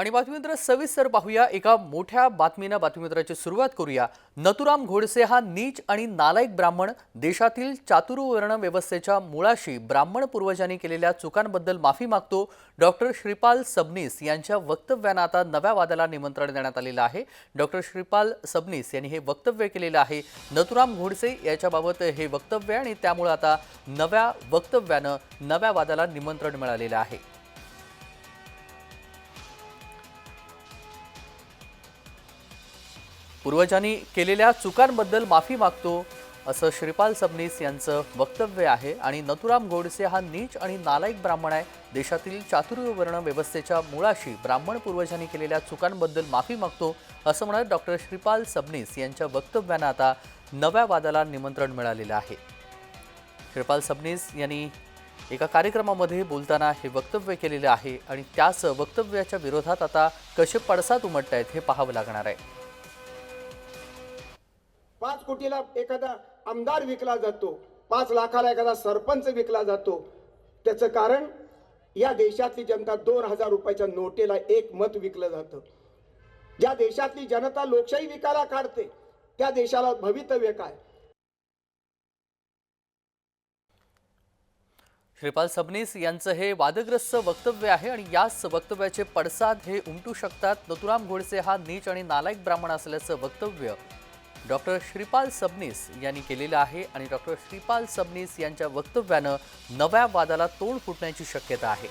आणि बातमीमित्र सविस्तर पाहूया. एका मोठ्या बातमीनं बातमीमित्राची सुरुवात करूया. नथुराम घोडसे हा नीच आणि नालायक ब्राह्मण. देशातील चातुर्वर्ण व्यवस्थेच्या मुळाशी ब्राह्मण पूर्वजांनी केलेल्या चुकांबद्दल माफी मागतो. डॉक्टर श्रीपाल सबनीस यांच्या वक्तव्यानं आता नव्या वादाला निमंत्रण देण्यात आलेलं आहे. डॉक्टर श्रीपाल सबनीस यांनी हे वक्तव्य केलेलं आहे. नथुराम घोडसे याच्याबाबत हे वक्तव्य आणि त्यामुळं आता नव्या वक्तव्यानं नव्या वादाला निमंत्रण मिळालेलं आहे. पूर्वजांनी केलेल्या चुकांबद्दल माफी मागतो असं श्रीपाल सबनीस यांचं वक्तव्य आहे. आणि नथुराम गोडसे हा नीच आणि नालायक ब्राह्मण आहे. देशातील चातुर्वर्ण व्यवस्थेच्या मुळाशी ब्राह्मण पूर्वजांनी केलेल्या चुकांबद्दल माफी मागतो असं म्हणत डॉक्टर श्रीपाल सबनीस यांच्या वक्तव्यानं आता नव्या वादाला निमंत्रण मिळालेलं आहे. श्रीपाल सबनीस यांनी एका कार्यक्रमामध्ये बोलताना हे वक्तव्य केलेलं आहे आणि त्याच वक्तव्याच्या विरोधात आता कसे पडसाद उमटत आहेत हे पाहावं लागणार आहे. पाच कोटीला एखादा आमदार विकला जातो पाच लाखाला एखादा सरपंच विकला जातो. त्याचं कारण या देशातली जनता दोन हजार रुपयाच्या नोटेला एक मत विकलं जातं. ज्या देशातली जनता लोकशाही विकायला काढते त्या देशाला भवितव्य काय? श्रीपाल सबनीस यांचं हे वादग्रस्त वक्तव्य आहे आणि याच वक्तव्याचे पडसाद हे उमटू शकतात. नथुराम घोडसे हा नीच आणि नालायक ब्राह्मण असल्याचं वक्तव्य डॉक्टर श्रीपाल सबनीस यांनी केलेलं आहे आणि डॉक्टर श्रीपाल सबनीस यांच्या वक्तव्यानं नव्या वादाला तोंड फुटण्याची शक्यता आहे.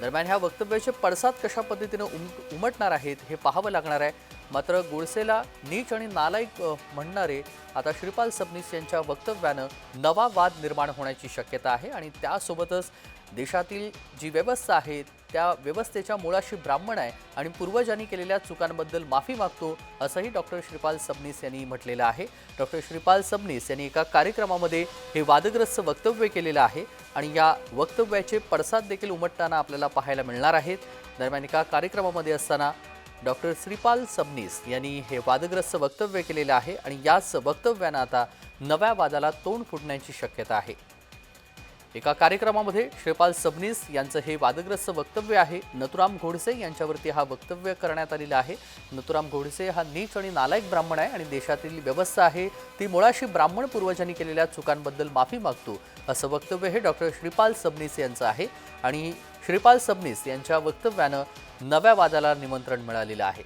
दरम्यान ह्या वक्तव्याचे पडसाद कशा पद्धतीनं उम उमटणार आहेत हे पाहावं लागणार आहे. मात्र गोडसेला नीच आणि नालायक म्हणणारे आता श्रीपाल सबनीस यांच्या वक्तव्यानं नवा वाद निर्माण होण्याची शक्यता आहे आणि त्यासोबतच देशातील जी व्यवस्था आहे त्या व्यवस्थेच्या मुळाशी ब्राह्मण आहे आणि पूर्वजांनी केलेल्या चुकांबद्दल माफी मागतो असंही डॉक्टर श्रीपाल सबनीस यांनी म्हटलेलं आहे. डॉक्टर श्रीपाल सबनीस यांनी एका कार्यक्रमामध्ये हे वादग्रस्त वक्तव्य केलेलं आहे आणि या वक्तव्याचे पडसाद देखील उमटताना आपल्याला पाहायला मिळणार आहेत. दरम्यान एका कार्यक्रमामध्ये असताना डॉक्टर श्रीपाल सबनीस यांनी हे वादग्रस्त वक्तव्य केलेलं आहे आणि याच वक्तव्यानं आता नव्या वादाला तोंड फुटण्याची शक्यता आहे. एका कार्यक्रमामध्ये श्रीपाल सबनीस यांचं हे वादग्रस्त वक्तव्य आहे. नथुराम घोडसे यांच्यावरती हा वक्तव्य करण्यात आलेला आहे. नथुराम घोडसे हा नीच आणि नालायक ब्राह्मण आहे आणि देशातील व्यवस्था आहे. ती मुळाशी ब्राह्मण पूर्वजांनी केलेल्या चुकांबद्दल माफी मागतो. असं वक्तव्य हे डॉक्टर श्रीपाल सबनीस यांचं आहे आणि श्रीपाल सबनीस यांच्या वक्तव्यानं नव्या वादाला निमंत्रण मिळालेलं आहे.